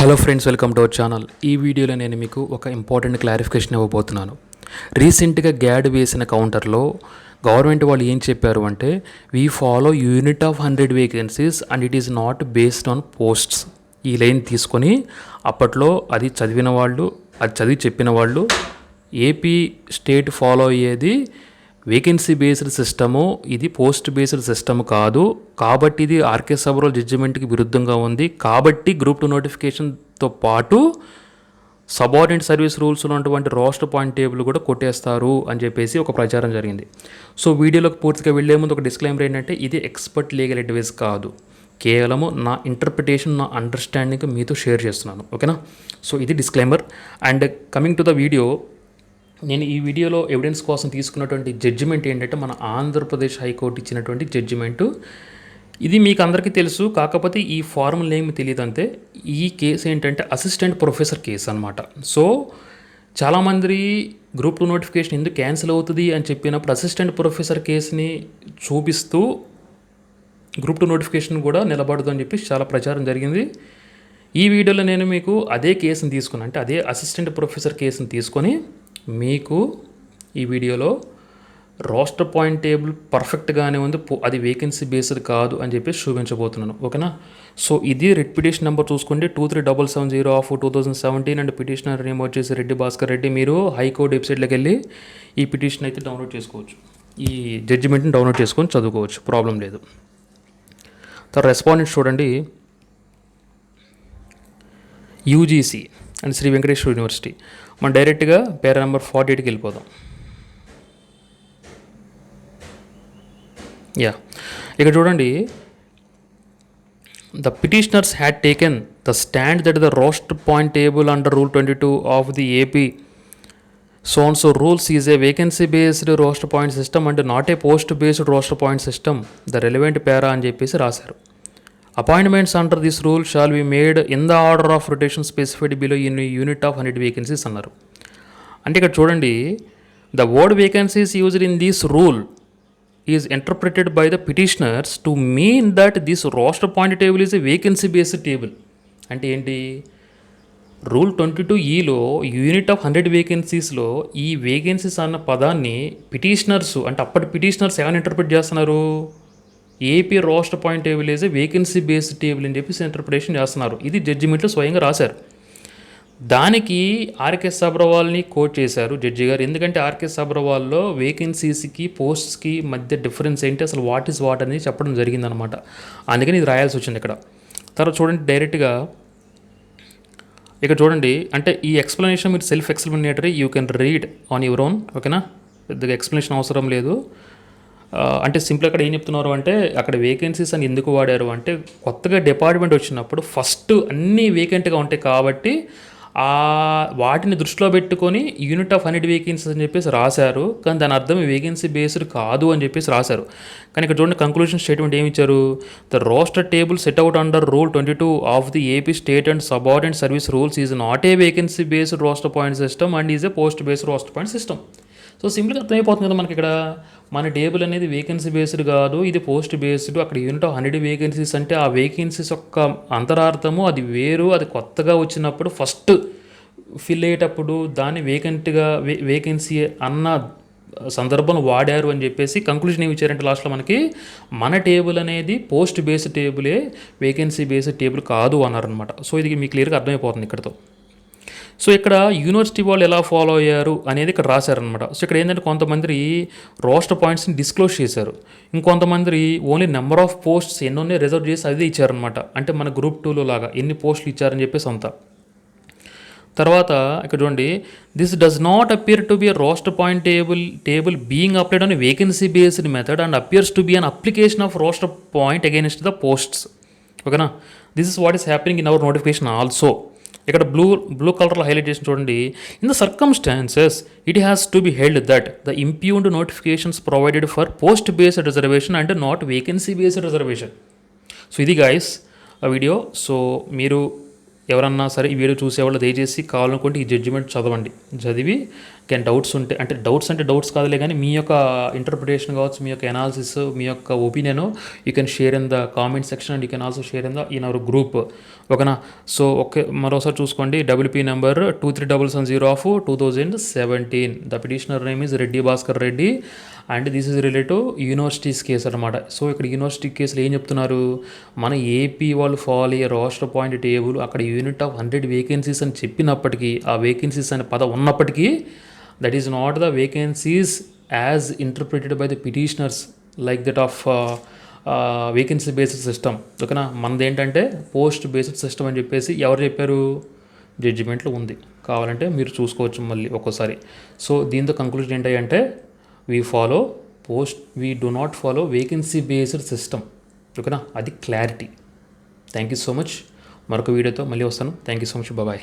Hello friends welcome to our channel ఈ వీడియోలో నేను మీకు ఒక ఇంపార్టెంట్ క్లారిఫికేషన్ ఇవ్వబోతున్నాను. రీసెంట్గా గ్యాడ్ వేసిన కౌంటర్లో గవర్నమెంట్ వాళ్ళు ఏం చెప్పారు అంటే we follow unit of hundred vacancies and it is not based on posts ఈ లైన్ తీసుకొని అప్పట్లో అది చదివిన వాళ్ళు అది చదివి చెప్పిన వాళ్ళు ఏపీ స్టేట్ ఫాలో అయ్యేది వేకెన్సీ బేస్డ్ సిస్టము ఇది పోస్ట్ బేస్డ్ సిస్టమ్ కాదు. కాబట్టి ఇది ఆర్కే సబరోల్ జడ్జిమెంట్కి విరుద్ధంగా ఉంది. కాబట్టి గ్రూప్ టూ నోటిఫికేషన్తో పాటు సబార్డినేట్ సర్వీస్ రూల్స్ ఉన్నటువంటి రోస్టర్ పాయింట్ టేబుల్ కూడా కొట్టేస్తారు అని చెప్పేసి ఒక ప్రచారం జరిగింది. సో వీడియోలోకి పూర్తిగా వెళ్ళే ముందు ఒక డిస్క్లైమర్ ఏంటంటే ఇది ఎక్స్పర్ట్ లీగల్ అడ్వైస్ కాదు. కేవలము నా ఇంటర్ప్రిటేషన్ నా అండర్స్టాండింగ్ మీతో షేర్ చేస్తున్నాను. ఓకేనా? సో ఇది disclaimer and coming to the video నేను ఈ వీడియోలో ఎవిడెన్స్ కోసం తీసుకున్నటువంటి జడ్జిమెంట్ ఏంటంటే మన ఆంధ్రప్రదేశ్ హైకోర్టు ఇచ్చినటువంటి జడ్జిమెంటు ఇది మీకు అందరికీ తెలుసు కాకపోతే ఈ ఫార్ములా ఏమి తెలియదు అంతే. ఈ కేసు ఏంటంటే అసిస్టెంట్ ప్రొఫెసర్ కేసు అనమాట సో చాలామంది గ్రూప్ టూ నోటిఫికేషన్ ఎందుకు క్యాన్సిల్ అవుతుంది అని చెప్పినప్పుడు అసిస్టెంట్ ప్రొఫెసర్ కేసుని చూపిస్తూ గ్రూప్ టూ నోటిఫికేషన్ కూడా నిలబడదు అని చెప్పి చాలా ప్రచారం జరిగింది. ఈ వీడియోలో నేను మీకు అదే కేసుని తీసుకుని అంటే అదే అసిస్టెంట్ ప్రొఫెసర్ కేసుని తీసుకొని మీకు ఈ వీడియోలో రోస్టర్ పాయింట్ టేబుల్ పర్ఫెక్ట్గానే ఉంది. అది వేకెన్సీ బేస్డ్ కాదు అని చెప్పి చూపించబోతున్నాను. ఓకేనా? సో ఇది రెడ్ పిటిషన్ నెంబర్ చూసుకుంటే two three double seven zero of two thousand seventeen and petitioner name వచ్చేసి రెడ్డి భాస్కర్ రెడ్డి. మీరు హైకోర్టు వెబ్సైట్లోకి వెళ్ళి ఈ పిటిషన్ అయితే డౌన్లోడ్ చేసుకోవచ్చు. ఈ జడ్జిమెంట్ని డౌన్లోడ్ చేసుకొని చదువుకోవచ్చు. ప్రాబ్లం లేదు. తర్వాత రెస్పాండెంట్ చూడండి. UGC and Shri Venkateswara university మనం డైరెక్ట్గా పేరా నెంబర్ ఫార్టీ ఎయిట్కి వెళ్ళిపోదాం. యా ఇక్కడ చూడండి. The petitioners had taken the stand that the roster point table under rule twenty two of the AP so so rules is a vacancy based roster point system and not a post based roster point system the relevant para అని చెప్పేసి రాశారు. Appointments under this rule shall be made in the order of rotation specified below in unit of hundred vacancies అన్నారు. అంటే ఇక్కడ చూడండి the word vacancies used in this rule is interpreted by the petitioners to mean that this roster point table is a vacancy based table అంటే ఏంటి? Rule twenty two ఈలో unit of hundred వేకెన్సీస్లో ఈ vacancies అన్న పదాన్ని petitioners అంటే అప్పటి petitioners ఏమైనా ఇంటర్ప్రిట్ చేస్తున్నారు? AP roster point table is vacancy based table అని చెప్పేసి ఇంటర్ప్రిటేషన్ చేస్తున్నారు. ఇది జడ్జిమెంట్లో స్వయంగా రాశారు. దానికి ఆర్కే సబ్రవాల్ని కోట్ చేశారు జడ్జి గారు. ఎందుకంటే ఆర్కే సబ్రవాల్లో వేకెన్సీస్కి పోస్ట్స్కి మధ్య డిఫరెన్స్ ఏంటి? అసలు వాట్ ఈస్ వాట్ అనేది చెప్పడం జరిగిందనమాట అందుకని ఇది రాయాల్సి వచ్చింది ఇక్కడ. తర్వాత చూడండి డైరెక్ట్గా ఇక్కడ చూడండి అంటే ఈ ఎక్స్ప్లెనేషన్ మీరు self explanatory you can read on your own ఓకేనా పెద్దగా ఎక్స్ప్లెనేషన్ అవసరం లేదు. అంటే సింపుల్ అక్కడ ఏం చెప్తున్నారు అంటే అక్కడ వేకెన్సీస్ అని ఎందుకు వాడారు అంటే కొత్తగా డిపార్ట్మెంట్ వచ్చినప్పుడు ఫస్ట్ అన్నీ వేకెంట్గా ఉంటాయి కాబట్టి ఆ వాటిని దృష్టిలో పెట్టుకొని యూనిట్ ఆఫ్ హండ్రెడ్ వేకెన్సీస్ అని చెప్పేసి రాశారు. కానీ దాని అర్థం వేకెన్సీ బేస్డ్ కాదు అని చెప్పేసి రాశారు. కానీ ఇక్కడ చూడండి కంక్లూషన్ స్టేట్మెంట్ ఏమి ఇచ్చారు? The roster table set out under rule twenty two of the AP state and subordinate service rules is not a vacancy based roster point system and is a post based roster point system so సింపుల్గా అర్థమైపోతుంది కదా మనకి ఇక్కడ. మన table అనేది vacancy based కాదు ఇది post based అక్కడ యూనిట్ ఆఫ్ హండ్రెడ్ వేకెన్సీస్ అంటే ఆ వేకెన్సీస్ యొక్క అంతరార్థము అది వేరు అది కొత్తగా వచ్చినప్పుడు ఫస్ట్ ఫిల్ అయ్యేటప్పుడు దాన్ని వేకెంట్గా వే వేకెన్సీ అన్న సందర్భంలో వాడారు అని చెప్పేసి కంక్లూజన్ ఏమి ఇచ్చారంటే లాస్ట్లో మనకి మన టేబుల్ అనేది పోస్ట్ బేస్డ్ టేబులే వేకెన్సీ బేస్డ్ టేబుల్ కాదు అన్నారనమాట సో ఇది మీకు క్లియర్గా అర్థమైపోతుంది ఇక్కడతో. సో ఇక్కడ యూనివర్సిటీ వాళ్ళు ఎలా ఫాలో అయ్యారు అనేది ఇక్కడ రాశారనమాట సో ఇక్కడ ఏంటంటే కొంతమంది రోస్టర్ పాయింట్స్ని డిస్క్లోజ్ చేశారు. ఇంకొంతమంది ఓన్లీ నెంబర్ ఆఫ్ పోస్ట్స్ ఎన్ని రిజర్వ్ చేసి అదే ఇచ్చారనమాట అంటే మన గ్రూప్ టూలో లాగా ఎన్ని పోస్టులు ఇచ్చారని చెప్పేసి అంతా. తర్వాత ఇక్కడ చూడండి this does not appear to be a roster point table table being applied on vacancy based method and appears to be an application of roster point against the posts ఓకేనా this is what is happening in our notification also ఇక్కడ blue blue కలర్లో highlight చేసిన చూడండి. In the circumstances it has to be held that the impugned notifications provided for post based reservation and not vacancy based reservation so ఇది guys ఆ video so మీరు ఎవరన్నా సరే ఈ వీడియో చూసేవాళ్ళు దయచేసి కావాలనుకుంటే ఈ జడ్జిమెంట్ చదవండి. చదివి కెన్ డౌట్స్ ఉంటే అంటే డౌట్స్ అంటే డౌట్స్ కాదులే కానీ మీ యొక్క ఇంటర్ప్రిటేషన్ కావచ్చు మీ యొక్క ఎనాలిసిస్ మీ యొక్క opinion you can share in the comment section and you can also share in the in our group ఓకేనా సో ఓకే మరోసారి చూసుకోండి. WP number two three double seven zero of two thousand seventeen the petitioner name is Reddy Bhaskar Reddy and this is relative universities case అనమాట so ఇక్కడ university కేసులు ఏం చెప్తున్నారు? మన AP వాళ్ళు ఫాలో అయ్యే రోస్టర్ పాయింట్ టేబుల్ అక్కడ unit of hundred vacancies అని చెప్పినప్పటికీ ఆ వేకెన్సీస్ అనే పదం ఉన్నప్పటికీ that is not the vacancies as interpreted by the petitioners like that of vacancy based system ఓకేనా మనది ఏంటంటే పోస్ట్ బేస్డ్ సిస్టమ్ అని చెప్పేసి ఎవరు చెప్పారు? జడ్జిమెంట్లో ఉంది. కావాలంటే మీరు చూసుకోవచ్చు మళ్ళీ ఒక్కోసారి. సో దీంతో కంక్లూజన్ ఏంటంటే we follow post we do not follow vacancy based system ఓకేనా అది clarity thank you so much మరొక వీడియోతో మళ్ళీ వస్తాను. Thank you so much bye